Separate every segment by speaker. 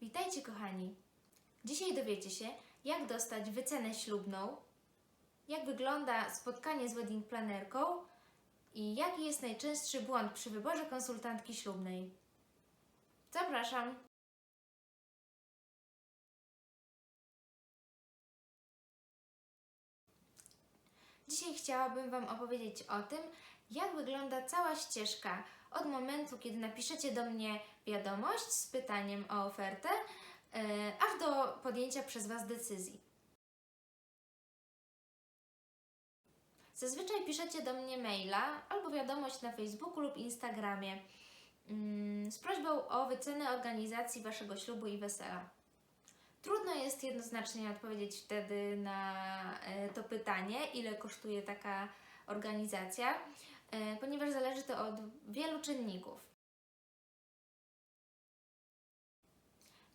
Speaker 1: Witajcie kochani! Dzisiaj dowiecie się, jak dostać wycenę ślubną, jak wygląda spotkanie z wedding planerką i jaki jest najczęstszy błąd przy wyborze konsultantki ślubnej. Zapraszam! Dzisiaj chciałabym Wam opowiedzieć o tym, jak wygląda cała ścieżka od momentu, kiedy napiszecie do mnie wiadomość z pytaniem o ofertę, e, aż do podjęcia przez Was decyzji. Zazwyczaj piszecie do mnie maila albo wiadomość na Facebooku lub Instagramie mm, z prośbą o wycenę organizacji Waszego ślubu i wesela. Trudno jest jednoznacznie odpowiedzieć wtedy na e, to pytanie, ile kosztuje taka organizacja, ponieważ zależy to od wielu czynników.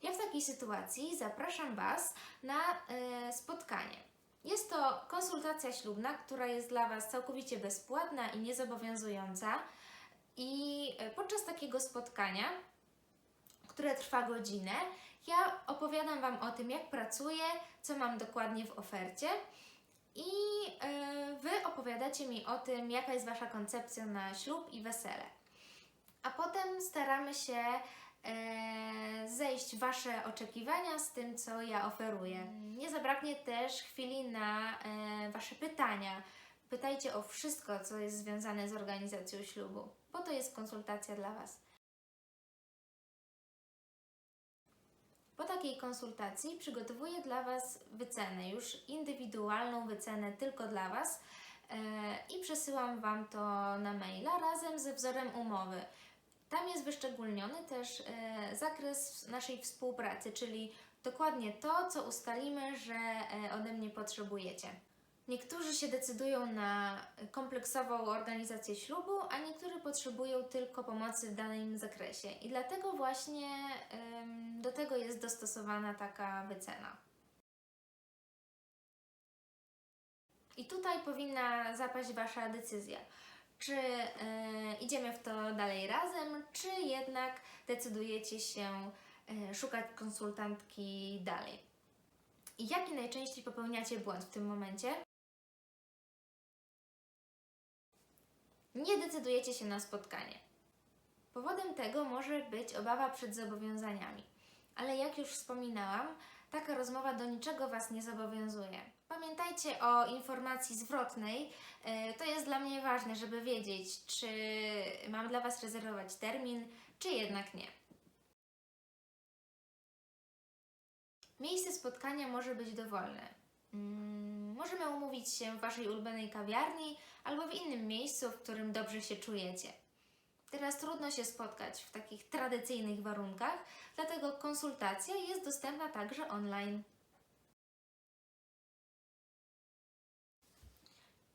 Speaker 1: Ja w takiej sytuacji zapraszam Was na e, spotkanie. Jest to konsultacja ślubna, która jest dla Was całkowicie bezpłatna i niezobowiązująca. I e, podczas takiego spotkania, które trwa godzinę, ja opowiadam Wam o tym, jak pracuję, co mam dokładnie w ofercie. I e, Wy opowiadacie mi o tym, jaka jest Wasza koncepcja na ślub i wesele. A potem staramy się e, zejść Wasze oczekiwania z tym, co ja oferuję. Nie zabraknie też chwili na e, Wasze pytania. Pytajcie o wszystko, co jest związane z organizacją ślubu, bo to jest konsultacja dla Was. Po takiej konsultacji przygotowuję dla Was wycenę, już indywidualną wycenę tylko dla Was e, i przesyłam Wam to na maila razem ze wzorem umowy. Tam jest wyszczególniony też e, zakres naszej współpracy, czyli dokładnie to, co ustalimy, że e, ode mnie potrzebujecie. Niektórzy się decydują na kompleksową organizację ślubu, a niektórzy potrzebują tylko pomocy w danym zakresie. I dlatego właśnie ym, do tego jest dostosowana taka wycena. I tutaj powinna zapaść Wasza decyzja. Czy y, idziemy w to dalej razem, czy jednak decydujecie się y, szukać konsultantki dalej? I jaki najczęściej popełniacie błąd w tym momencie? Nie decydujecie się na spotkanie. Powodem tego może być obawa przed zobowiązaniami, ale jak już wspominałam, taka rozmowa do niczego Was nie zobowiązuje. Pamiętajcie o informacji zwrotnej. E, To jest dla mnie ważne, żeby wiedzieć, czy mam dla Was rezerwować termin, czy jednak nie. Miejsce spotkania może być dowolne. Mm, Możemy umówić się w Waszej ulubionej kawiarni albo w innym miejscu, w którym dobrze się czujecie. Teraz trudno się spotkać w takich tradycyjnych warunkach, dlatego konsultacja jest dostępna także online.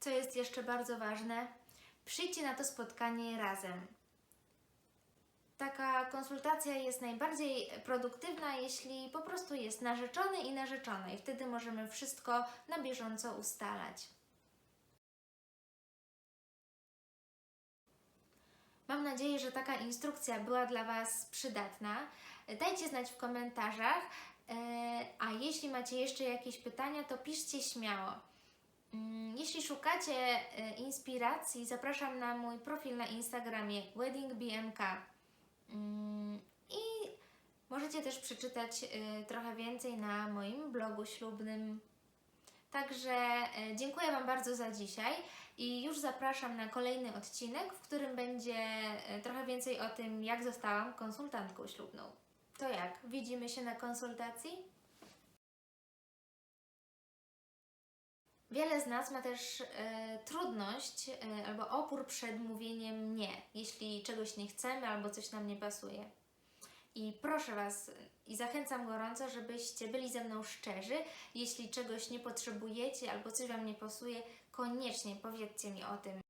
Speaker 1: Co jest jeszcze bardzo ważne, przyjdźcie na to spotkanie razem. Taka konsultacja jest najbardziej produktywna, jeśli po prostu jest narzeczony i narzeczona, i wtedy możemy wszystko na bieżąco ustalać. Mam nadzieję, że taka instrukcja była dla Was przydatna. Dajcie znać w komentarzach, e, a jeśli macie jeszcze jakieś pytania, to piszcie śmiało. Mm, Jeśli szukacie e, inspiracji, zapraszam na mój profil na Instagramie WeddingBMK. Mm, I możecie też przeczytać y, trochę więcej na moim blogu ślubnym. Także y, dziękuję Wam bardzo za dzisiaj i już zapraszam na kolejny odcinek, w którym będzie y, trochę więcej o tym, jak zostałam konsultantką ślubną. To jak? Widzimy się na konsultacji? Wiele z nas ma też e, trudność e, albo opór przed mówieniem nie, jeśli czegoś nie chcemy albo coś nam nie pasuje. I proszę Was i zachęcam gorąco, żebyście byli ze mną szczerzy. Jeśli czegoś nie potrzebujecie albo coś Wam nie pasuje, koniecznie powiedzcie mi o tym.